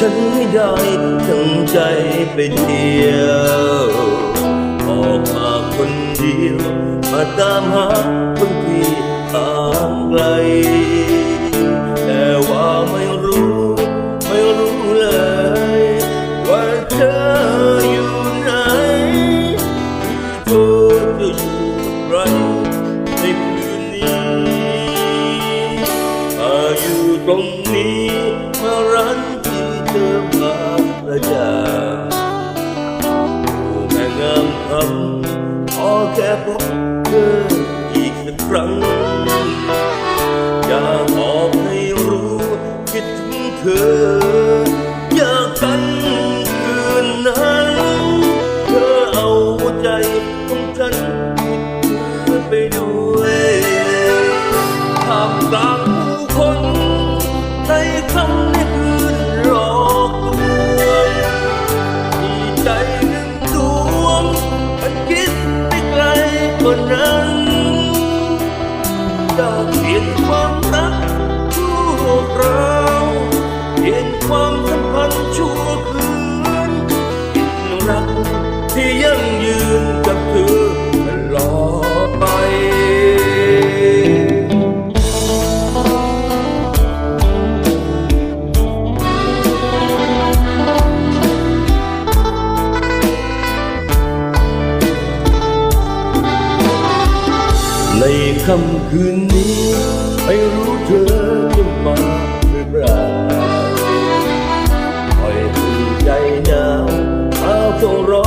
ฉันไม่ได้ตั้งใจไปเดียวออกมาคนเดียว มาตามหาคนที่ห่างไกล แต่ว่าไม่รู้ ไม่รู้เลย ว่าเธออยู่ไหนเธอจะอยู่กับใครในคืนนี้อาอยู่ตรงนี้มารัน front one ค่ำคืนนี้ไม่รู้เธอจะมาหรือเปล่าปล่อยใจหนาวเอาเฝ้รอ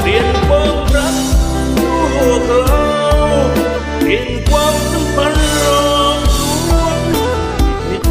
เปลี่ยนความรักพาเปลี่สัมพันองฟ้ใ